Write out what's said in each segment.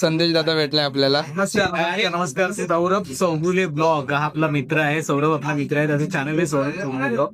संदेश दादा भेटलाय आपल्याला. नमस्कार नमस्कार सौरभ चौगुले ब्लॉग हा आपला मित्र आहे सौरभ आपला मित्र आहे त्याचं चॅनल आहे सौरभ ब्लॉग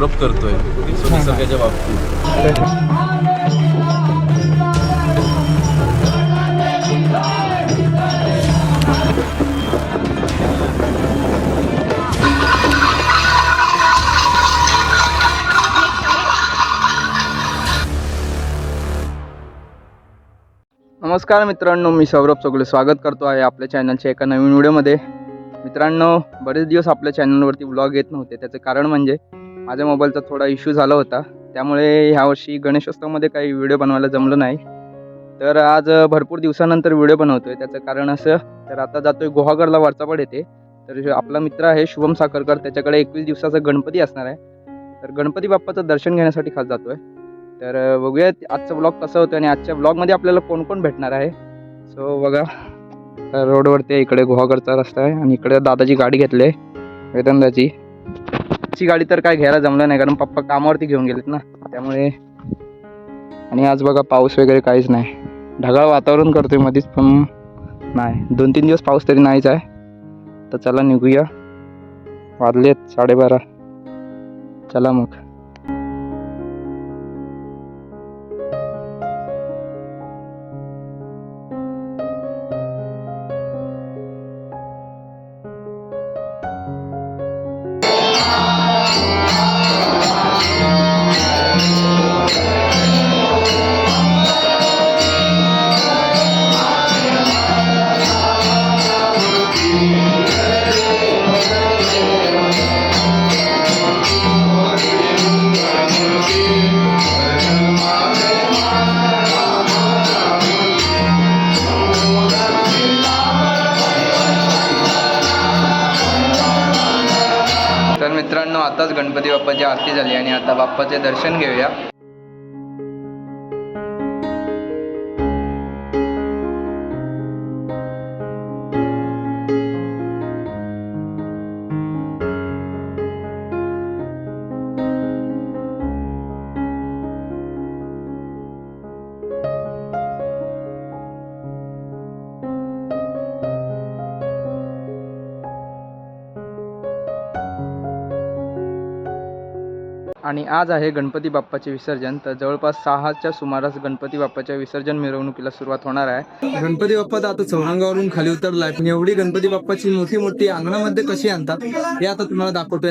सौरभ करतोय निसर्गाच्या बाबतीत. नमस्कार मित्रांनो मी सौरभ चौगले. स्वागत करतो आहे आपल्या चॅनलच्या एका नवीन व्हिडिओमध्ये मित्रांनो बरेच दिवस आपल्या चॅनलवरती ब्लॉग येत नव्हते. त्याचं कारण म्हणजे माझ्या मोबाईलचा थोडा इश्यू झाला होता. त्यामुळे ह्यावर्षी गणेशोत्सवामध्ये काही व्हिडिओ बनवायला जमलं नाही. तर आज भरपूर दिवसानंतर व्हिडिओ बनवतोय. त्याचं कारण असं तर आता जातोय गुहागरला वरचापड येते तर आपला मित्र आहे शुभम साखरकर. त्याच्याकडे एकवीस दिवसाचा गणपती असणार आहे. तर गणपती बाप्पाचं दर्शन घेण्यासाठी खास जातोय. तर बघूयात बघूया आजचा ब्लॉग कसा होतो आणि आजच्या ब्लॉगमध्ये आपल्याला कोण कोण भेटणार आहे. सो बघा. रोडवरती इकडे गुहागरचा रस्ता आहे आणि इकडे दादाची गाडी घेतली. आहे वेदनदाची आजची गाडी तर काय घ्यायला जमलं नाही कारण पप्पा कामावरती घेऊन गेलेत ना. त्यामुळे आणि आज बघा पाऊस वगैरे काहीच नाही. ढगाळ वातावरण करतोय मध्येच पण नाही. दोन तीन दिवस पाऊस तरी नाहीच आहे. तर चला निघूया. वाजलेत साडेबारा. चला मग. मित्रांनो आताच गणपती बाप्पाची आरती झाली आणि आता बाप्पाचे दर्शन घेऊया. आणि आज आहे गणपती बाप्पाचे विसर्जन. तर जवळपास सहाच्या सुमारास गणपती बाप्पाच्या विसर्जन मिरवणुकीला सुरुवात होणार आहे. गणपती बाप्पा तर आता चौरंगावरून खाली उतरलाय पण एवढी गणपती बाप्पाची मोठी मोठी अंगणामध्ये कशी आणतात हे आता तुम्हाला दाखवतोय.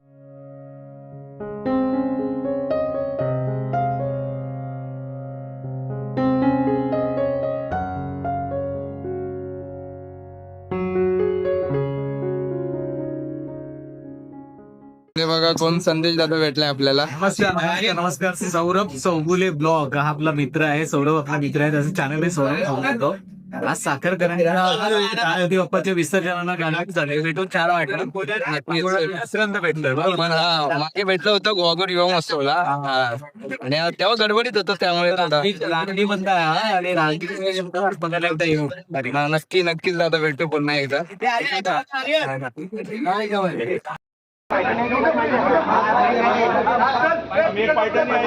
हे बघा कोण संदेश दादा भेटलाय आपल्याला? नमस्कार नमस्कार. सौरभ चौगुले ब्लॉग. हा आपला मित्र आहे. सौरभ आपला मित्र आहे. त्याचं चॅनल आहे सौरभ चौगुले आज साखर बाप्पाच्या विसर्जनाला गाणं झाले. भेटून छान वाटलं. पण हा मागे भेटलं होतं. गोवागड युवा महोत्सवला हा. आणि तेव्हा गडबडीत होतं त्यामुळे रांगडी बंद आणि रांगडी बघायला एकदा येऊ. नक्की नक्कीच दादा भेटतो पुन्हा एकदा. मी पैठण नाही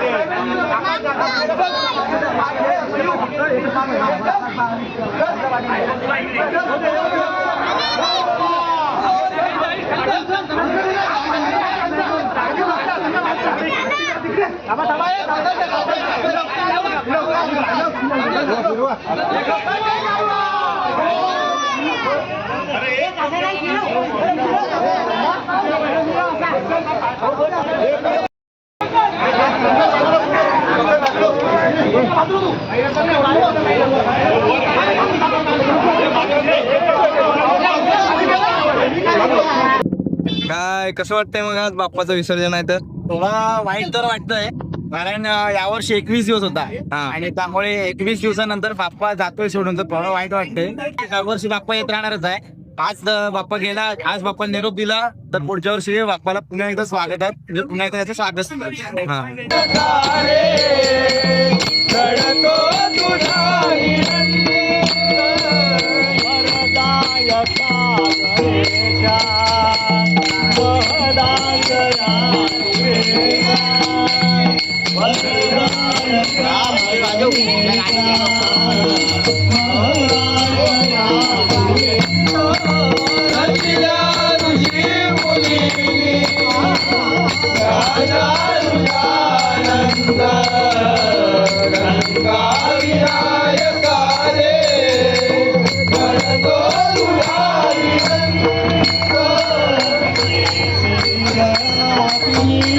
अरे काय कसं वाटतंय मग आज बाप्पाचं विसर्जन आहे तर? थोडा वाईट तर वाटतंय कारण यावर्षी एकवीस दिवस होता. आणि त्यामुळे एकवीस दिवसानंतर बाप्पा जातोय सोडून तर थोडं वाईट वाटतंय. यावर्षी बाप्पा येत राहणारच आहे. आज बाप्पा गेला. आज बाप्पा निरोप दिला. तर पुढच्या वर्षी बाप्पाला पुन्हा एकदा स्वागत आहे. म्हणजे पुन्हा एकदा त्याचं स्वागत हा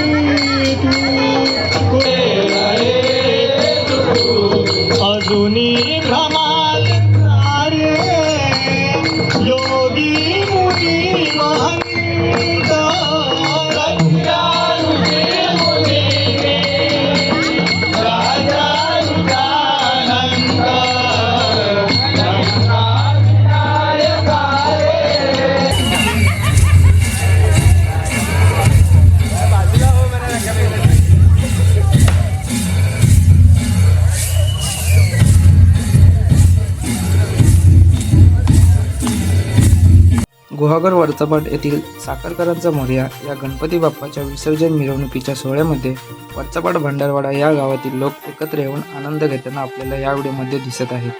गुहागर वरचापाट येथील साखरकरांचा मोर्या या गणपती बाप्पाच्या विसर्जन मिरवणुकीच्या सोहळ्यामध्ये वरचापाट भंडारवाडा या गावातील लोक एकत्र येऊन आनंद घेताना आपल्याला या व्हिडिओमध्ये दिसत आहेत.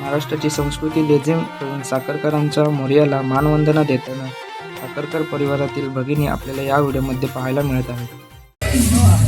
महाराष्ट्राची संस्कृती लेझिम ठेवून साखरकरांच्या मोर्याला मानवंदना देताना साखरकर परिवारातील भगिनी आपल्याला या व्हिडिओमध्ये पाहायला मिळत आहेत.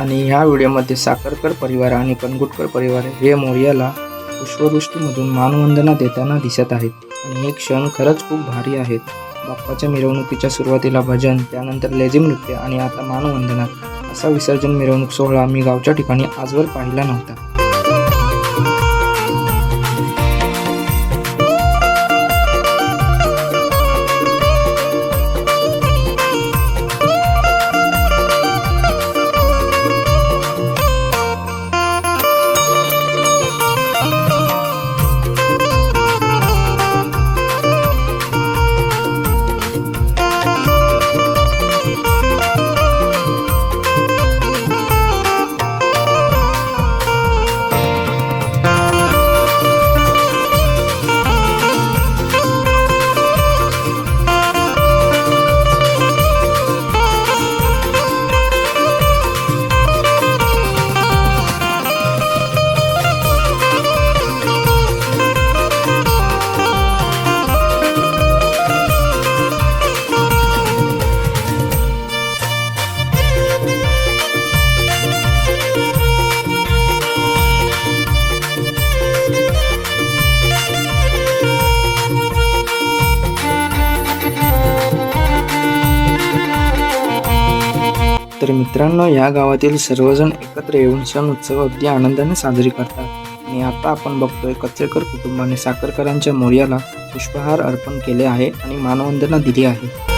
आणि ह्या व्हिडिओमध्ये साखरकर परिवार आणि कनगुटकर परिवार हे मोर्याला पुष्पवृष्टीमधून मानवंदना देताना दिसत आहेत. आणि हे क्षण खरंच खूप भारी आहेत. बाप्पाच्या मिरवणुकीच्या सुरुवातीला भजन त्यानंतर लेझिम नृत्य आणि आता मानवंदना असा विसर्जन मिरवणूक सोहळा मी गावच्या ठिकाणी आजवर पाहिला नव्हता. मित्रांनो या गावातील सर्वजण एकत्र येऊन सण उत्सव अगदी आनंदाने साजरी करतात. आणि आता आपण बघतोय कचेकर कुटुंबाने साखरकरांच्या मोर्याला पुष्पहार अर्पण केले आहे आणि मानवंदना दिली आहे.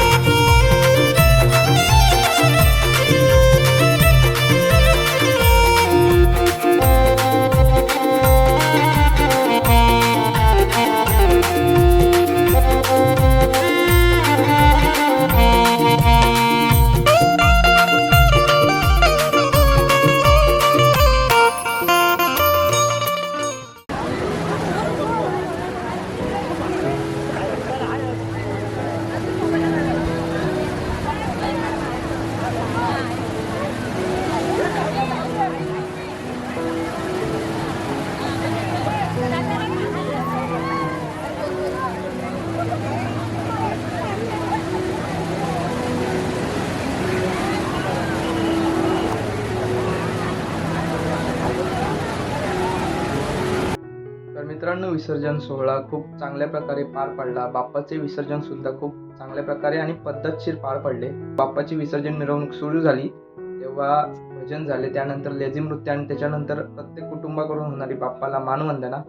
विसर्जन सोहळा खूप चांगल्या प्रकारे पार पडला. बाप्पाचे विसर्जन सुद्धा खूप चांगल्या प्रकारे आणि पद्धतशीर पार पडले. बाप्पाची विसर्जन मिरवणूक सुरू झाली. तेव्हा भजन झाले. त्यानंतर लेझी नृत्य आणि त्याच्यानंतर प्रत्येक कुटुंबाकडून होणारी बाप्पाला मानवंदना.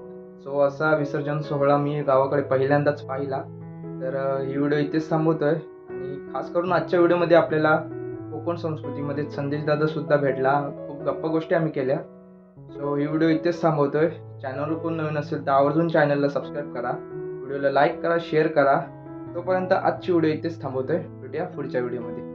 सो असा विसर्जन सोहळा मी गावाकडे पहिल्यांदाच पाहिला. तर ही व्हिडिओ इथेच थांबवतोय. आणि खास करून आजच्या व्हिडिओमध्ये आपल्याला कोकण संस्कृतीमध्ये संदेशदादा सुद्धा भेटला. खूप गप्पा गोष्टी आम्ही केल्या. सो ही व्हिडिओ इथेच थांबवतोय. चॅनलवर कोण नवीन असेल तर आवर्जून चॅनलला सबस्क्राईब करा. व्हिडिओला लाईक करा शेअर करा. तोपर्यंत आजची व्हिडिओ इथेच थांबवतोय. भेटूया पुढच्या व्हिडिओमध्ये